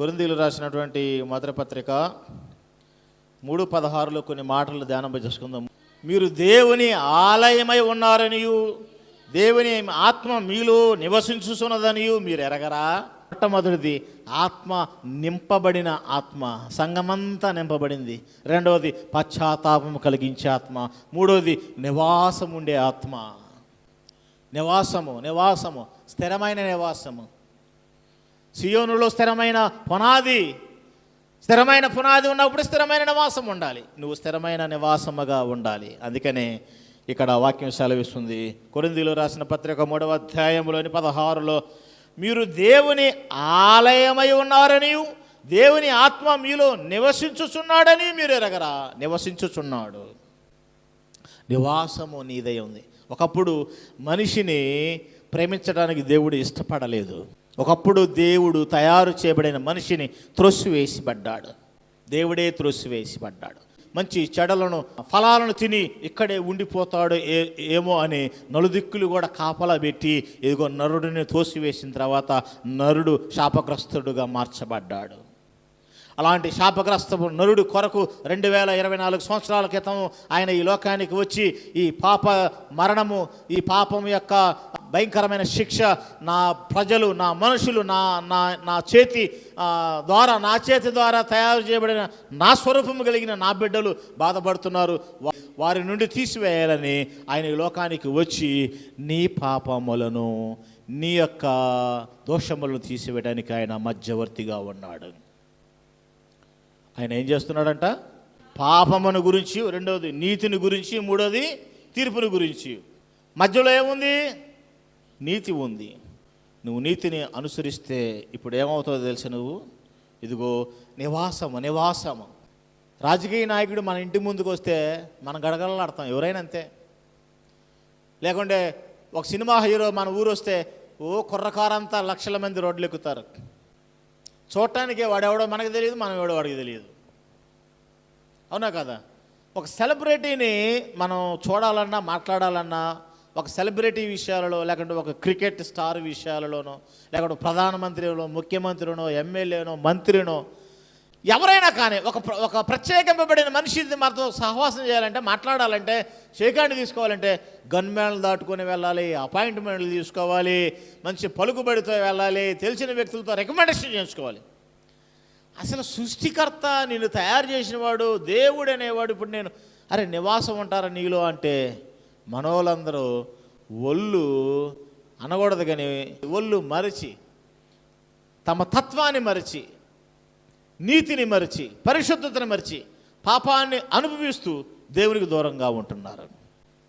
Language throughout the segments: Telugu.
కొరిందీలు రాసినటువంటి మొదటి పత్రిక మూడు పదహారులో కొన్ని మాటలు ధ్యానం చేసుకుందాం. మీరు దేవుని ఆలయమై ఉన్నారనియు దేవుని ఆత్మ మీలో నివసించుతున్నదనియు మీరు ఎరగరా? మొట్టమొదటిది ఆత్మ నింపబడిన ఆత్మ సంగమంతా నింపబడింది. రెండవది పశ్చాత్తాపం కలిగించే ఆత్మ. మూడవది నివాసం ఉండే ఆత్మ. నివాసము నివాసము స్థిరమైన నివాసము. సియోనులో స్థిరమైన పునాది స్థిరమైన పునాది ఉన్నప్పుడు స్థిరమైన నివాసం ఉండాలి. నువ్వు స్థిరమైన నివాసముగా ఉండాలి. అందుకనే ఇక్కడ వాక్యం సెలవిస్తుంది. కొరిందీలో రాసిన పత్రిక మూడవ అధ్యాయంలోని పదహారులో మీరు దేవుని ఆలయమై ఉన్నారని దేవుని ఆత్మ మీలో నివసించుచున్నాడని మీరు ఎరగరా? నివసించుచున్నాడు. నివాసము నీదై ఉంది. ఒకప్పుడు మనిషిని ప్రేమించడానికి దేవుడు ఇష్టపడలేదు. ఒకప్పుడు దేవుడు తయారు చేయబడిన మనిషిని త్రొసివేసిపడ్డాడు దేవుడే త్రొసివేసిపడ్డాడు మంచి చెడలను ఫలాలను తిని ఇక్కడే ఉండిపోతాడు ఏ ఏమో అని నలుదిక్కులు కూడా కాపలా పెట్టి ఇదిగో నరుడిని తోసివేసిన తర్వాత నరుడు శాపగ్రస్తుడుగా మార్చబడ్డాడు. అలాంటి శాపగ్రస్తము నరుడు కొరకు రెండు వేల ఇరవై నాలుగు సంవత్సరాల క్రితం ఆయన ఈ లోకానికి వచ్చి ఈ పాప మరణము ఈ పాపం యొక్క భయంకరమైన శిక్ష నా ప్రజలు నా మనుషులు నా నా నా చేతి ద్వారా నా చేతి ద్వారా తయారు చేయబడిన నా స్వరూపము కలిగిన నా బిడ్డలు బాధపడుతున్నారు. వారి నుండి తీసివేయాలని ఆయన లోకానికి వచ్చి నీ పాపములను నీ యొక్క దోషములను తీసివేయడానికి ఆయన మధ్యవర్తిగా ఉన్నాడు. ఆయన ఏం చేస్తున్నాడంట? పాపమును గురించి రెండవది నీతిని గురించి మూడవది తీర్పుని గురించి. మధ్యలో ఏముంది? నీతి ఉంది. నువ్వు నీతిని అనుసరిస్తే ఇప్పుడు ఏమవుతుందో తెలుసు నువ్వు? ఇదిగో నివాసము నివాసము. రాజకీయ నాయకుడు మన ఇంటి ముందుకు వస్తే మనం గడగడలాడతాం ఎవరైనా అంతే. లేకుంటే ఒక సినిమా హీరో మన ఊరు వస్తే ఓ కుర్రకారంతా లక్షల మంది రోడ్లు ఎక్కుతారు. చూడటానికి వాడెవడో మనకు తెలియదు మనం ఎవడో వాడికి తెలియదు. అవునా కదా? ఒక సెలబ్రిటీని మనం చూడాలన్నా మాట్లాడాలన్నా ఒక సెలబ్రిటీ విషయాలలో లేకుంటే ఒక క్రికెట్ స్టార్ విషయాలలోనో లేకుంటే ప్రధానమంత్రినో ముఖ్యమంత్రినో ఎమ్మెల్యేనో మంత్రినో ఎవరైనా కానీ ఒక ఒక ప్రత్యేకింపబడిన మనిషి మనతో సహవాసం చేయాలంటే మాట్లాడాలంటే షేకాండి తీసుకోవాలంటే గన్మ్యాన్లు దాటుకొని వెళ్ళాలి అపాయింట్మెంట్లు తీసుకోవాలి మంచి పలుకుబడితో వెళ్ళాలి తెలిసిన వ్యక్తులతో రికమెండేషన్ చేసుకోవాలి. అసలు సృష్టికర్త నేను తయారు చేసిన వాడు దేవుడు అనేవాడు ఇప్పుడు నేను అరే నివాసం ఉంటారా నీలో అంటే మనోళ్ళందరూ ఒళ్ళు అనకూడదు కానీ ఒళ్ళు మరిచి తమ తత్వాన్ని మరిచి నీతిని మరిచి పరిశుద్ధతని మరిచి పాపాన్ని అనుభవిస్తూ దేవునికి దూరంగా ఉంటున్నారు.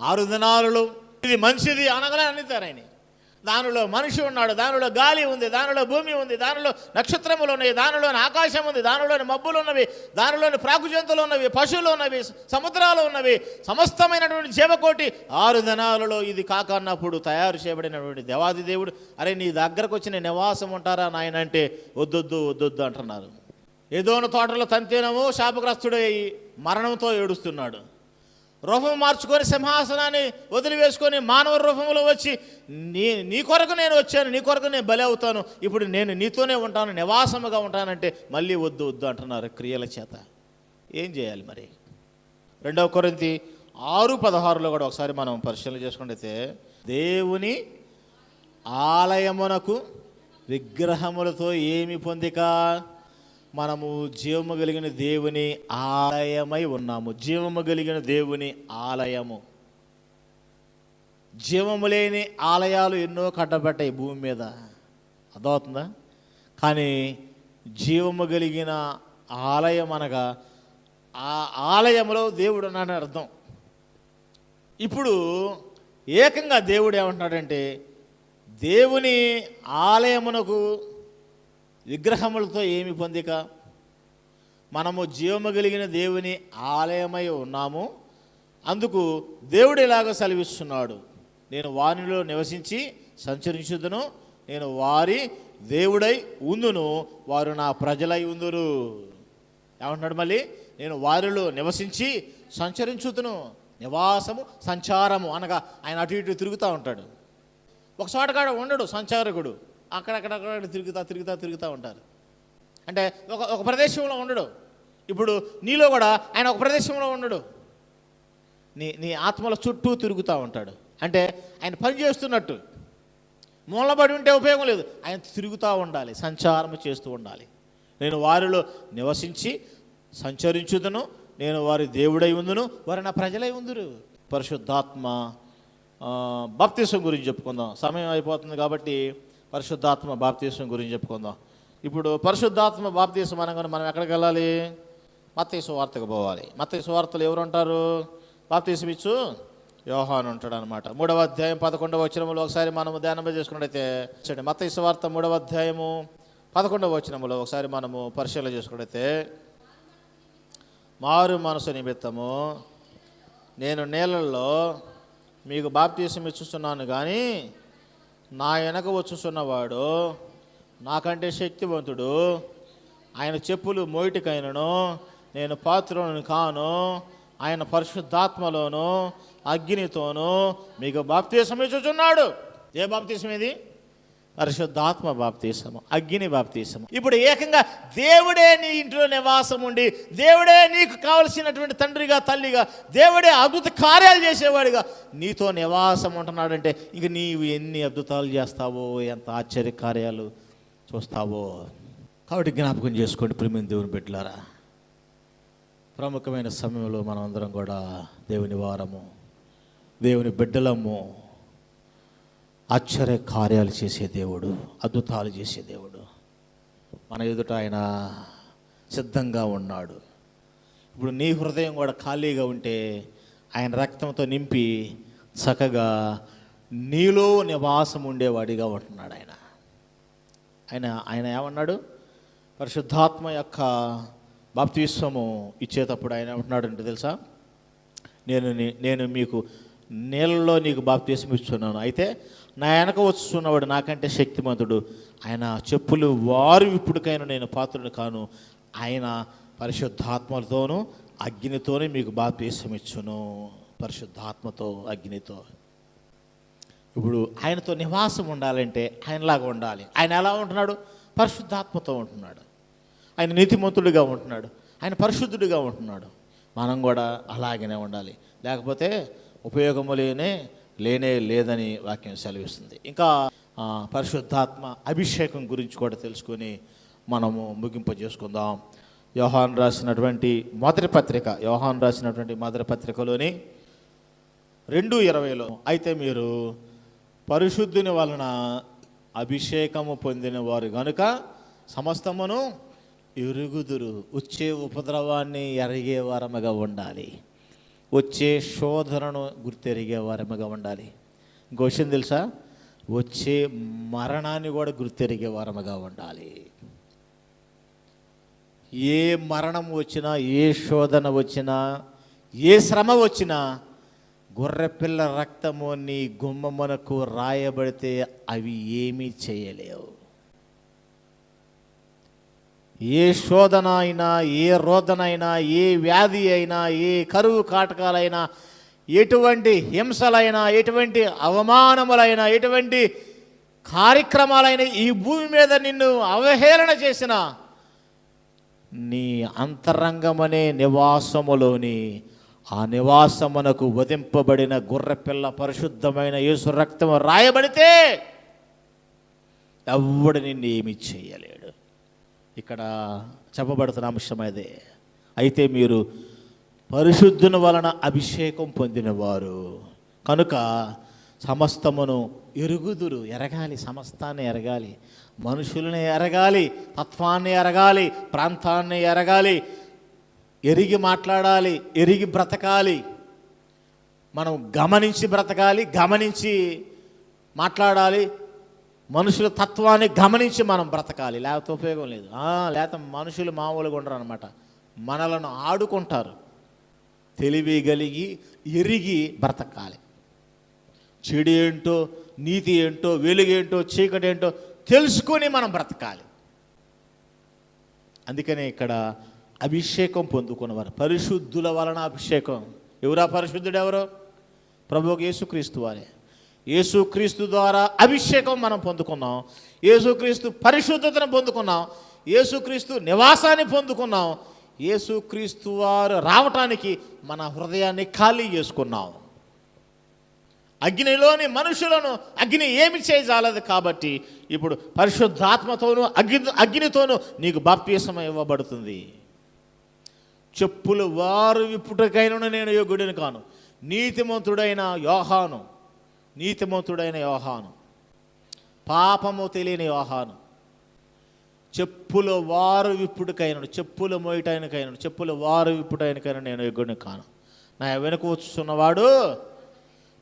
ఆరు దినాలలో ఇది మంచిది అనగలే అనితారు దానిలో మనిషి ఉన్నాడు దానిలో గాలి ఉంది దానిలో భూమి ఉంది దానిలో నక్షత్రములు ఉన్నాయి దానిలోని ఆకాశం ఉంది దానిలోని మబ్బులు ఉన్నవి దానిలోని ప్రాకుజంతులు ఉన్నవి పశువులు ఉన్నవి సముద్రాలు ఉన్నవి సమస్తమైనటువంటి జీవకోటి ఆరు దినాలలో ఇది కాకన్నప్పుడు తయారు చేయబడినటువంటి దేవాది దేవుడు. అరే నీ దగ్గరకు వచ్చిన నివాసం ఉంటారా నాయన అంటే వద్దొద్దు వద్దొద్దు అంటున్నారు ఏదోన తోటలో తంతేనము శాపగ్రస్తుడై మరణంతో ఏడుస్తున్నాడు. రూపం మార్చుకొని సింహాసనాన్ని వదిలివేసుకొని మానవ రూపంలో వచ్చి నీ నీ కొరకు నేను వచ్చాను నీ కొరకు నేను బలి అవుతాను ఇప్పుడు నేను నీతోనే ఉంటాను నివాసముగా ఉంటానంటే మళ్ళీ వద్దు వద్దు అంటున్నారు క్రియల చేత. ఏం చేయాలి మరి? రెండవ కొరింతి ఆరు పదహారులో కూడా ఒకసారి మనం పరిశీలన చేసుకుంటే దేవుని ఆలయమునకు విగ్రహములతో ఏమి పొందిక? మనము జీవము కలిగిన దేవుని ఆలయమై ఉన్నాము. జీవము కలిగిన దేవుని ఆలయము. జీవము లేని ఆలయాలు ఎన్నో కట్టబడ్డాయి భూమి మీద. అర్థమవుతుందా? కానీ జీవము కలిగిన ఆలయం అనగా ఆ ఆలయంలో దేవుడు అన్నాడని అర్థం. ఇప్పుడు ఏకంగా దేవుడు ఏమంటాడంటే దేవుని ఆలయమునకు విగ్రహములతో ఏమి పొందిక? మనము జీవము కలిగిన దేవుని ఆలయమై ఉన్నాము. అందుకు దేవుడు ఇలాగ సెలవిస్తున్నాడు? నేను వారిలో నివసించి సంచరించుదును. నేను వారి దేవుడై ఉందును. వారు నా ప్రజలై ఉందురు. ఏమంటున్నాడు మళ్ళీ? నేను వారిలో నివసించి సంచరించుతును నివాసము సంచారము అనగా ఆయన అటు ఇటు తిరుగుతూ ఉంటాడు. ఒక కాడ ఉండడు సంచారకుడు. అక్కడక్కడక్కడ తిరుగుతా తిరుగుతా తిరుగుతూ ఉంటారు అంటే ఒక ఒక ప్రదేశంలో ఉండడు ఇప్పుడు నీలో కూడా ఆయన ఒక ప్రదేశంలో ఉండడు నీ నీ ఆత్మల చుట్టూ తిరుగుతూ ఉంటాడు అంటే ఆయన పని చేస్తున్నట్టు మూలబడి ఉంటే ఉపయోగం లేదు ఆయన తిరుగుతూ ఉండాలి సంచారం చేస్తూ ఉండాలి నేను వారిలో నివసించి సంచరించుదును నేను వారి దేవుడై ఉందును వారు నా ప్రజలై ఉందురు పరిశుద్ధాత్మ బప్తిసం గురించి చెప్పుకుందాం సమయం అయిపోతుంది కాబట్టి పరిశుద్ధాత్మ బాప్తీసం గురించి చెప్పుకుందాం. ఇప్పుడు పరిశుద్ధాత్మ బాప్తీసం అనగానే మనం ఎక్కడికి వెళ్ళాలి? మత్తయ్య సువార్తకు పోవాలి. మత్తయ్య సువార్తలు ఎవరు ఉంటారు బాప్తీసం ఇచ్చు? యోహాన్ ఉంటాడు అనమాట మూడవ అధ్యాయం పదకొండవ వచనములో ఒకసారి మనము ధ్యానం చేసుకున్నట్టయితే చూడండి. మత్తయి సువార్త మూడవ అధ్యాయము పదకొండవ వచనములో ఒకసారి మనము పరిశీలన చేసుకున్నట్టయితే మారు మనసు నిమిత్తము నేను నీళ్ళల్లో మీకు బాప్తీసం ఇచ్చుస్తున్నాను కానీ నా వెనక వచ్చుచున్నవాడు నాకంటే శక్తివంతుడు. ఆయన చెప్పులు మోయిటికైనను నేను పాత్రను కాను. ఆయన పరిశుద్ధాత్మలోను అగ్నితోనూ మీకు బాప్తీసం ఇచ్చుచున్నాడు ఏ బాప్తీసం ఇది పరిశుద్ధాత్మ బాప్తీసము అగ్ని బాప్తీసము. ఇప్పుడు ఏకంగా దేవుడే నీ ఇంట్లో నివాసం ఉండి దేవుడే నీకు కావలసినటువంటి తండ్రిగా తల్లిగా దేవుడే అద్భుత కార్యాలు చేసేవాడిగా నీతో నివాసం ఉంటున్నాడంటే ఇంక నీవు ఎన్ని అద్భుతాలు చేస్తావో ఎంత ఆశ్చర్య కార్యాలు చూస్తావో. కాబట్టి జ్ఞాపకం చేసుకోండి ప్రేమిని దేవుని బిడ్డలారా. ప్రముఖమైన సమయంలో మనం అందరం కూడా దేవుని వారము దేవుని బిడ్డలము ఆశ్చర్య కార్యాలు చేసే దేవుడు అద్భుతాలు చేసే దేవుడు. మన ఎదుట ఆయన సిద్ధంగా ఉన్నాడు. ఇప్పుడు నీ హృదయం కూడా ఖాళీగా ఉంటే ఆయన రక్తంతో నింపి చక్కగా నీలో నివాసం ఉండేవాడిగా ఉంటున్నాడు ఆయన. ఆయన ఆయన ఏమన్నాడు? పరిశుద్ధాత్మ యొక్క బాప్తిస్వము ఇచ్చేటప్పుడు ఆయన ఏమంటున్నాడు అంటే తెలుసా? నేను నేను మీకు నీళ్ళలో నీకు బాప్తీసం ఇస్తున్నాను అయితే నా వెనక వస్తున్నవాడు నాకంటే శక్తిమంతుడు. ఆయన చెప్పులు వారు ఇప్పటికైనా నేను పాత్రుడు కాను. ఆయన పరిశుద్ధాత్మలతోనూ అగ్నితోనే మీకు బాప్తీసం ఇచ్చును పరిశుద్ధాత్మతో అగ్నితో. ఇప్పుడు ఆయనతో నివాసం ఉండాలంటే ఆయనలాగా ఉండాలి. ఆయన ఎలా ఉంటున్నాడు? పరిశుద్ధాత్మతో ఉంటున్నాడు. ఆయన నీతిమంతుడిగా ఉంటున్నాడు. ఆయన పరిశుద్ధుడిగా ఉంటున్నాడు. మనం కూడా అలాగనే ఉండాలి. లేకపోతే ఉపయోగము లేనే లేనే లేదని వాక్యం సెలవిస్తుంది. ఇంకా పరిశుద్ధాత్మ అభిషేకం గురించి కూడా తెలుసుకొని మనము ముగింపు చేసుకుందాం. యోహాన్ రాసినటువంటి మొదటి పత్రిక యోహాన్ రాసినటువంటి మొదటి పత్రికలోని రెండు ఇరవైలో అయితే మీరు పరిశుద్ధుని వలన అభిషేకము పొందిన వారు కనుక సమస్తమును ఎరుగుదురు వచ్చే ఉపద్రవాన్ని ఎరిగే వారముగా ఉండాలి. వచ్చే శోధనను గుర్తెరిగే వారముగా ఉండాలి. ఇంకో విషయం తెలుసా? వచ్చే మరణాన్ని కూడా గుర్తెరిగే వారముగా ఉండాలి. ఏ మరణం వచ్చినా ఏ శోధన వచ్చినా ఏ శ్రమ వచ్చినా గొర్రెపిల్ల రక్తము నీ గుమ్మమునకు రాయబడితే అవి ఏమీ చేయలేవు. ఏ శోధన అయినా ఏ రోదన అయినా ఏ వ్యాధి అయినా ఏ కరువు కాటకాలైనా ఎటువంటి హింసలైనా ఎటువంటి అవమానములైనా ఎటువంటి కార్యక్రమాలైనా ఈ భూమి మీద నిన్ను అవహేళన చేసిన నీ అంతరంగమనే నివాసములోని ఆ నివాసమునకు వధింపబడిన గుర్రపిల్ల పరిశుద్ధమైన యేసు రక్తము రాయబడితే ఎవడు నిన్ను ఏమి చేయలేడు. ఇక్కడ చెప్పబడుతున్న అంశం అదే. అయితే మీరు పరిశుద్ధుని వలన అభిషేకం పొందినవారు. కనుక సమస్తమును ఎరుగుదురు ఎరగాలి సమస్తాన్ని ఎరగాలి మనుషుల్ని ఎరగాలి తత్వాన్ని ఎరగాలి ప్రాంతాన్ని ఎరగాలి ఎరిగి మాట్లాడాలి ఎరిగి బ్రతకాలి. మనం గమనించి బ్రతకాలి గమనించి మాట్లాడాలి మనుషుల తత్వాన్ని గమనించి మనం బ్రతకాలి. లేకపోతే ఉపయోగం లేదు. లేకపోతే మనుషులు మామూలుగా ఉండరు అనమాట మనలను ఆడుకుంటారు. తెలివి కలిగి ఎరిగి బ్రతకాలి. చెడు ఏంటో నీతి ఏంటో వెలుగేంటో చీకటి ఏంటో తెలుసుకొని మనం బ్రతకాలి. అందుకనే ఇక్కడ అభిషేకం పొందుకున్నవారు పరిశుద్ధుల వలన అభిషేకం. ఎవరా పరిశుద్ధుడు ఎవరు? ప్రభువుకు యేసుక్రీస్తు వారే. యేసుక్రీస్తు ద్వారా అభిషేకం మనం పొందుకున్నాం. యేసుక్రీస్తు పరిశుద్ధతను పొందుకున్నాం. యేసుక్రీస్తు నివాసాన్ని పొందుకున్నాం. యేసుక్రీస్తు వారు రావటానికి మన హృదయాన్ని ఖాళీ చేసుకున్నాం. అగ్నిలోని మనుషులను అగ్ని ఏమి చేయజాలదు కాబట్టి ఇప్పుడు పరిశుద్ధాత్మతోనూ అగ్ని అగ్నితోనూ నీకు బాప్తీసం ఇవ్వబడుతుంది. చెప్పులు వారు విప్పుటకైన నేను యోగుడిని కాను. నీతిమంతుడైన యోహాను నీతిమంతుడైన యోహాను. పాపము తెలియని యోహాను. చెప్పుల వారు విప్పుడుకైనను చెప్పుల మోయటానికైనను చెప్పుల వారు విప్పుడైనకైనా నేను యోగుడిని కాను. నా వెనుక వచ్చున్నవాడు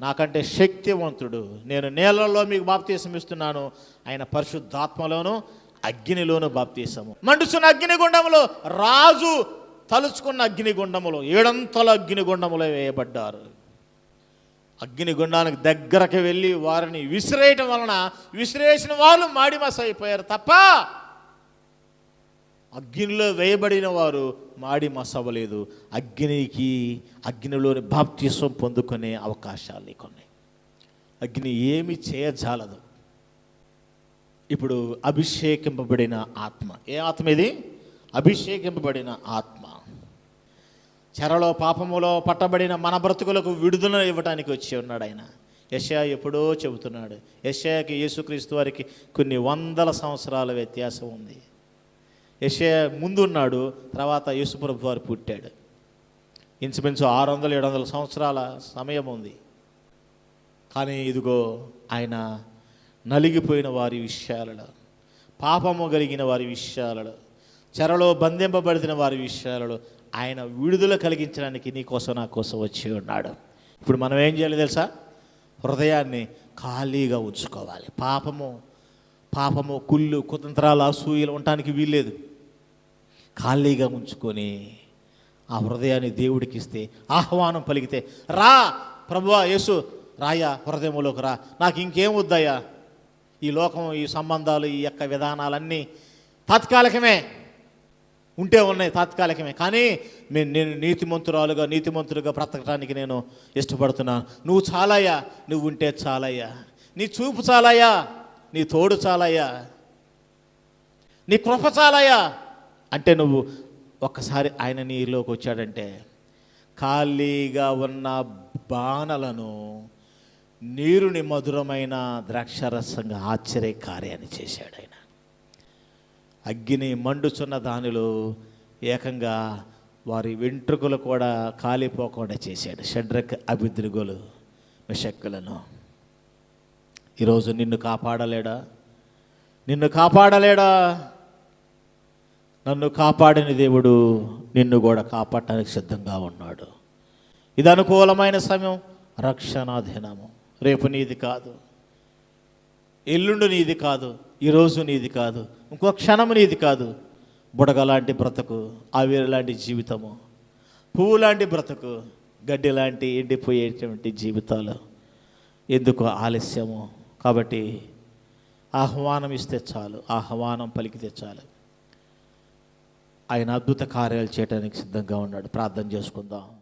నాకంటే శక్తివంతుడు. నేను నేలలో మీకు బాప్తీసం ఇస్తున్నాను. ఆయన పరిశుద్ధాత్మలోను అగ్నిలోను బాప్తీసము. మండుచున్న అగ్నిగుండములో రాజు తలుచుకున్న అగ్నిగుండములో ఏడంతల అగ్నిగుండములో వేయబడ్డారు. అగ్నిగుండానికి దగ్గరకు వెళ్ళి వారిని విసిరేయటం వలన విసిరేసిన వాళ్ళు మాడిమస అయిపోయారు తప్ప అగ్నిలో వేయబడిన వారు మాడి మసవలేదు అగ్నికి అగ్నిలోని బాప్తీసం పొందుకునే అవకాశాలు నీకున్నాయి. అగ్ని ఏమి చేయజాలదు. ఇప్పుడు అభిషేకింపబడిన ఆత్మ. ఏ ఆత్మ ఇది? అభిషేకింపబడిన ఆత్మ. చెరలో పాపములో పట్టబడిన మన బ్రతుకులకు విడుదల ఇవ్వడానికి వచ్చి ఉన్నాడు ఆయన. యశయా ఎప్పుడో చెబుతున్నాడు యశయాకి యేసుక్రీస్తు వారికి కొన్ని వందల సంవత్సరాల వ్యత్యాసం ఉంది. యశయ ముందున్నాడు తర్వాత యేసుప్రభు వారు పుట్టాడు. ఇంచుమించు ఆరు వందల ఏడు వందల సంవత్సరాల సమయం ఉంది. కానీ ఇదిగో ఆయన నలిగిపోయిన వారి విషయాలలో పాపము కలిగిన వారి విషయాలలో చెరలో బంధింపబడిన వారి విషయాలలో ఆయన విడుదల కలిగించడానికి నీకోసం నా కోసం వచ్చి ఉన్నాడు. ఇప్పుడు మనం ఏం చేయాలి తెలుసా? హృదయాన్ని ఖాళీగా ఉంచుకోవాలి. పాపము పాపము కుళ్ళు కుతంత్రాలు అసూయలు ఉండటానికి వీల్లేదు. ఖాళీగా ఉంచుకొని ఆ హృదయాన్ని దేవుడికి ఇస్తే ఆహ్వానం పలికితే రా ప్రభువా యేసు రాయా హృదయంలోకి రా. నాకు ఇంకేం వద్దయ్యా? ఈ లోకం ఈ సంబంధాలు ఈ యొక్క విధానాలన్నీ తాత్కాలికమే. ఉంటే ఉన్నాయి తాత్కాలికమే. కానీ నేను నేను నీతిమంతురాలుగా నీతిమంతులుగా బ్రతకడానికి నేను ఇష్టపడుతున్నాను నువ్వు చాలయ్యా నువ్వు ఉంటే చాలయ్యా. నీ చూపు చాలయ్యా నీ తోడు చాలయ్యా. నీ కృప చాలయ్యా. అంటే నువ్వు ఒక్కసారి ఆయన నీలోకి వచ్చాడంటే ఖాళీగా ఉన్న బాణలను నీరుని మధురమైన ద్రాక్షరసంగా ఆశ్చర్య కార్యాన్ని చేశాడు ఆయన. అగ్గిని మండుచున్న దానిలో ఏకంగా వారి వెంట్రుకలు కూడా కాలిపోకుండా చేశాడు. షడ్రక్ అభిద్రిగులు మిషక్కులను. ఈరోజు నిన్ను కాపాడలేడా? నిన్ను కాపాడలేడా? నన్ను కాపాడిన దేవుడు నిన్ను కూడా కాపాడటానికి సిద్ధంగా ఉన్నాడు. ఇది అనుకూలమైన సమయం రక్షణాధీనము. రేపు నీది కాదు. ఎల్లుండి నీది కాదు ఈరోజు నీది కాదు ఇంకో క్షణం నీది కాదు. బుడగ లాంటి బ్రతుకు ఆవిరి లాంటి జీవితము పువ్వు లాంటి బ్రతుకు గడ్డి లాంటి ఎండిపోయేటువంటి జీవితాలు. ఎందుకు ఆలస్యము? కాబట్టి ఆహ్వానం ఇస్తే చాలు ఆహ్వానం పలికితే చాలు. ఆయన అద్భుత కార్యాలు చేయడానికి సిద్ధంగా ఉన్నాడు. ప్రార్థన చేసుకుందాం.